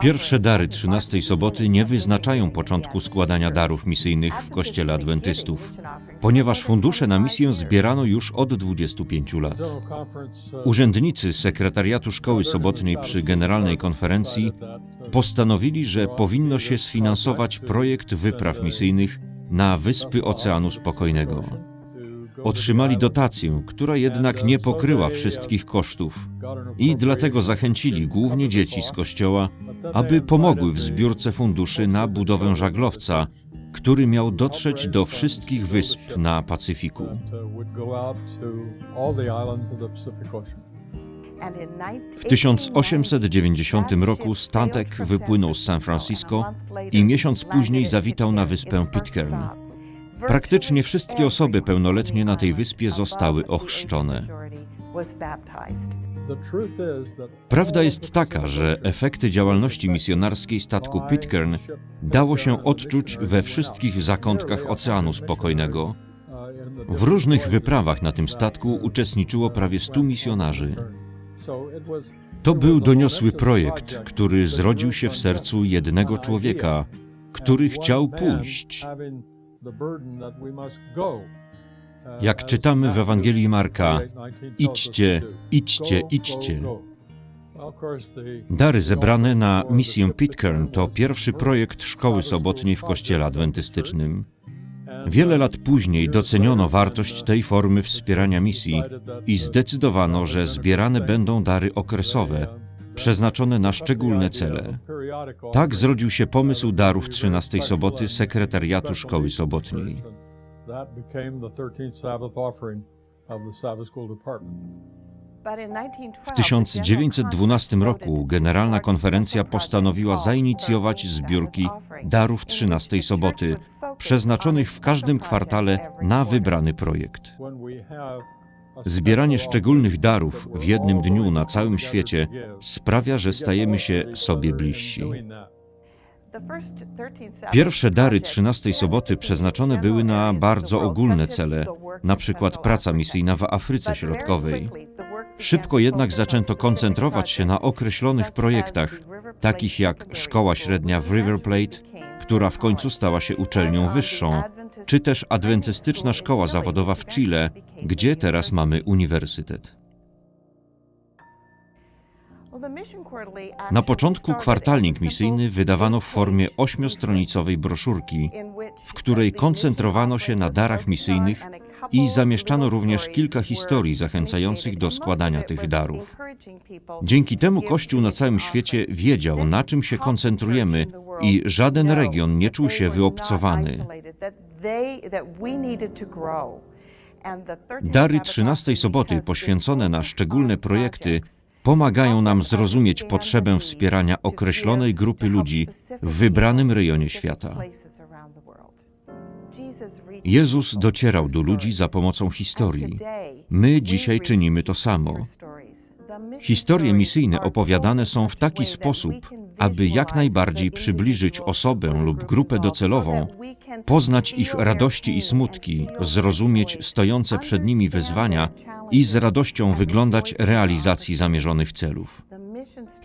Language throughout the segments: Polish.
Pierwsze dary 13 soboty nie wyznaczają początku składania darów misyjnych w Kościele Adwentystów, ponieważ fundusze na misję zbierano już od 25 lat. Urzędnicy Sekretariatu Szkoły Sobotniej przy Generalnej Konferencji postanowili, że powinno się sfinansować projekt wypraw misyjnych na Wyspy Oceanu Spokojnego. Otrzymali dotację, która jednak nie pokryła wszystkich kosztów i dlatego zachęcili głównie dzieci z kościoła, aby pomogły w zbiórce funduszy na budowę żaglowca, który miał dotrzeć do wszystkich wysp na Pacyfiku. W 1890 roku statek wypłynął z San Francisco i miesiąc później zawitał na wyspę Pitcairn. Praktycznie wszystkie osoby pełnoletnie na tej wyspie zostały ochrzczone. Prawda jest taka, że efekty działalności misjonarskiej statku Pitcairn dało się odczuć we wszystkich zakątkach Oceanu Spokojnego. W różnych wyprawach na tym statku uczestniczyło prawie 100 misjonarzy. To był doniosły projekt, który zrodził się w sercu jednego człowieka, który chciał pójść. Jak czytamy w Ewangelii Marka, idźcie, idźcie, idźcie. Dary zebrane na misję Pitcairn to pierwszy projekt szkoły sobotniej w kościele adwentystycznym. Wiele lat później doceniono wartość tej formy wspierania misji i zdecydowano, że zbierane będą dary okresowe, przeznaczone na szczególne cele. Tak zrodził się pomysł darów 13 soboty sekretariatu szkoły sobotniej. W 1912 roku Generalna Konferencja postanowiła zainicjować zbiórki darów 13 soboty, przeznaczonych w każdym kwartale na wybrany projekt. Zbieranie szczególnych darów w jednym dniu na całym świecie sprawia, że stajemy się sobie bliżsi. Pierwsze dary 13 soboty przeznaczone były na bardzo ogólne cele, na przykład praca misyjna w Afryce Środkowej. Szybko jednak zaczęto koncentrować się na określonych projektach, takich jak szkoła średnia w River Plate, która w końcu stała się uczelnią wyższą, czy też adwentystyczna szkoła zawodowa w Chile, gdzie teraz mamy uniwersytet. Na początku kwartalnik misyjny wydawano w formie ośmiostronicowej broszurki, w której koncentrowano się na darach misyjnych i zamieszczano również kilka historii zachęcających do składania tych darów. Dzięki temu Kościół na całym świecie wiedział, na czym się koncentrujemy i żaden region nie czuł się wyobcowany. Dary 13 soboty poświęcone na szczególne projekty pomagają nam zrozumieć potrzebę wspierania określonej grupy ludzi w wybranym rejonie świata. Jezus docierał do ludzi za pomocą historii. My dzisiaj czynimy to samo. Historie misyjne opowiadane są w taki sposób, aby jak najbardziej przybliżyć osobę lub grupę docelową, poznać ich radości i smutki, zrozumieć stojące przed nimi wyzwania i z radością wyglądać realizacji zamierzonych celów.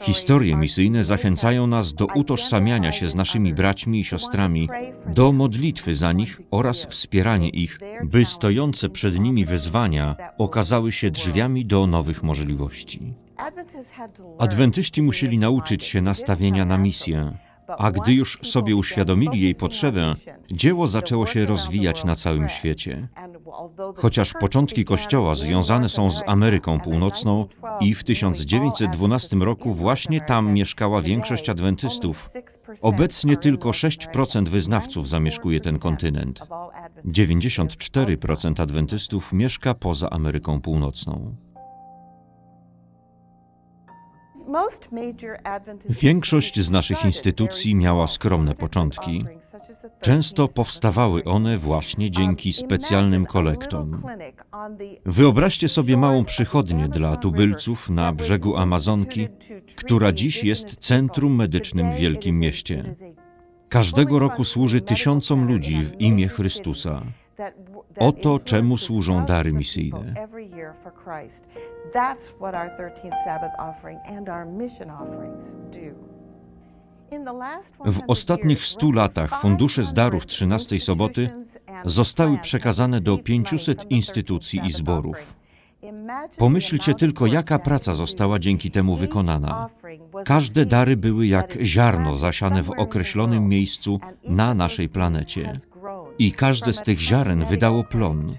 Historie misyjne zachęcają nas do utożsamiania się z naszymi braćmi i siostrami, do modlitwy za nich oraz wspieranie ich, by stojące przed nimi wyzwania okazały się drzwiami do nowych możliwości. Adwentyści musieli nauczyć się nastawienia na misję, a gdy już sobie uświadomili jej potrzebę, dzieło zaczęło się rozwijać na całym świecie. Chociaż początki Kościoła związane są z Ameryką Północną i w 1912 roku właśnie tam mieszkała większość adwentystów, obecnie tylko 6% wyznawców zamieszkuje ten kontynent. 94% adwentystów mieszka poza Ameryką Północną. Większość z naszych instytucji miała skromne początki. Często powstawały one właśnie dzięki specjalnym kolektom. Wyobraźcie sobie małą przychodnię dla tubylców na brzegu Amazonki, która dziś jest centrum medycznym w wielkim mieście. Każdego roku służy tysiącom ludzi w imię Chrystusa. Oto czemu służą dary misyjne. That's what our 13th Sabbath offering and our mission offerings do. W ostatnich stu latach fundusze z darów 13 soboty zostały przekazane do 500 instytucji i zborów. Pomyślcie tylko, jaka praca została dzięki temu wykonana. Każde dary były jak ziarno zasiane w określonym miejscu na naszej planecie. I każde z tych ziaren wydało plon.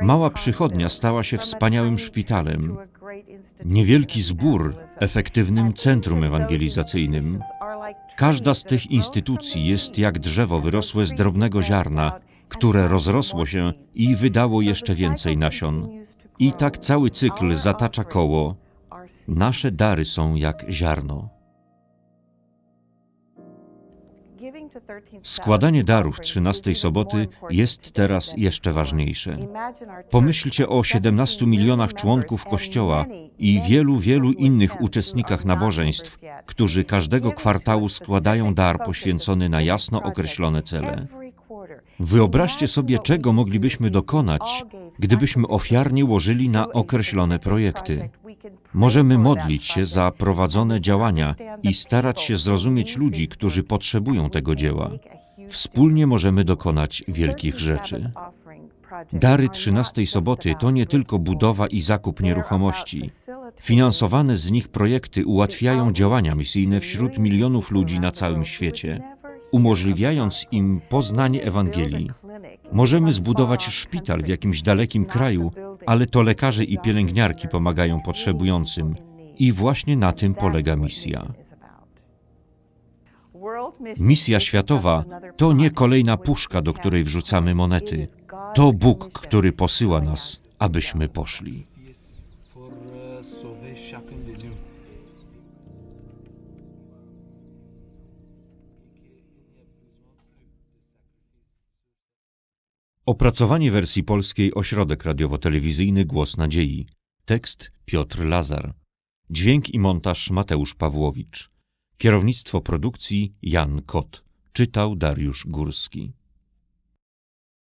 Mała przychodnia stała się wspaniałym szpitalem. Niewielki zbór efektywnym centrum ewangelizacyjnym. Każda z tych instytucji jest jak drzewo wyrosłe z drobnego ziarna, które rozrosło się i wydało jeszcze więcej nasion. I tak cały cykl zatacza koło. Nasze dary są jak ziarno. Składanie darów 13 soboty jest teraz jeszcze ważniejsze. Pomyślcie o 17 milionach członków Kościoła i wielu, wielu innych uczestnikach nabożeństw, którzy każdego kwartału składają dar poświęcony na jasno określone cele. Wyobraźcie sobie, czego moglibyśmy dokonać, gdybyśmy ofiarnie łożyli na określone projekty. Możemy modlić się za prowadzone działania i starać się zrozumieć ludzi, którzy potrzebują tego dzieła. Wspólnie możemy dokonać wielkich rzeczy. Dary 13 soboty to nie tylko budowa i zakup nieruchomości. Finansowane z nich projekty ułatwiają działania misyjne wśród milionów ludzi na całym świecie, umożliwiając im poznanie Ewangelii. Możemy zbudować szpital w jakimś dalekim kraju, ale to lekarze i pielęgniarki pomagają potrzebującym. I właśnie na tym polega misja. Misja światowa to nie kolejna puszka, do której wrzucamy monety. To Bóg, który posyła nas, abyśmy poszli. Opracowanie wersji polskiej Ośrodek Radiowo-Telewizyjny Głos Nadziei. Tekst Piotr Lazar. Dźwięk i montaż Mateusz Pawłowicz. Kierownictwo produkcji Jan Kot. Czytał Dariusz Górski.